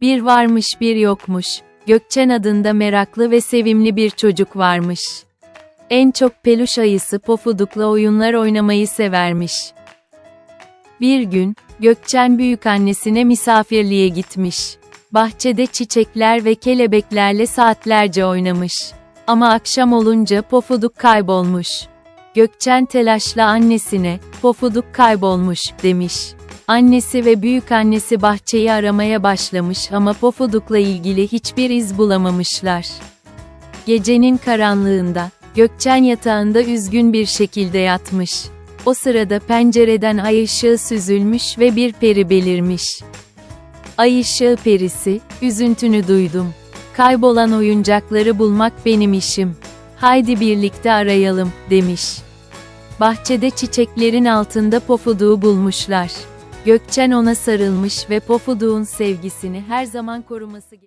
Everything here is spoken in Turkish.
Bir varmış bir yokmuş. Gökçen adında meraklı ve sevimli bir çocuk varmış. En çok peluş ayısı Pofuduk'la oyunlar oynamayı severmiş. Bir gün, Gökçen büyük annesine misafirliğe gitmiş. Bahçede çiçekler ve kelebeklerle saatlerce oynamış. Ama akşam olunca Pofuduk kaybolmuş. Gökçen telaşla annesine, Pofuduk kaybolmuş, demiş. Annesi ve büyük annesi bahçeyi aramaya başlamış ama Pofuduk'la ilgili hiçbir iz bulamamışlar. Gecenin karanlığında, Gökçen yatağında üzgün bir şekilde yatmış. O sırada pencereden ay ışığı süzülmüş ve bir peri belirmiş. Ay ışığı perisi, üzüntünü duydum. Kaybolan oyuncakları bulmak benim işim. Haydi birlikte arayalım, demiş. Bahçede çiçeklerin altında Pofuduk'u bulmuşlar. Gökçen ona sarılmış ve Pofuduk'un sevgisini her zaman koruması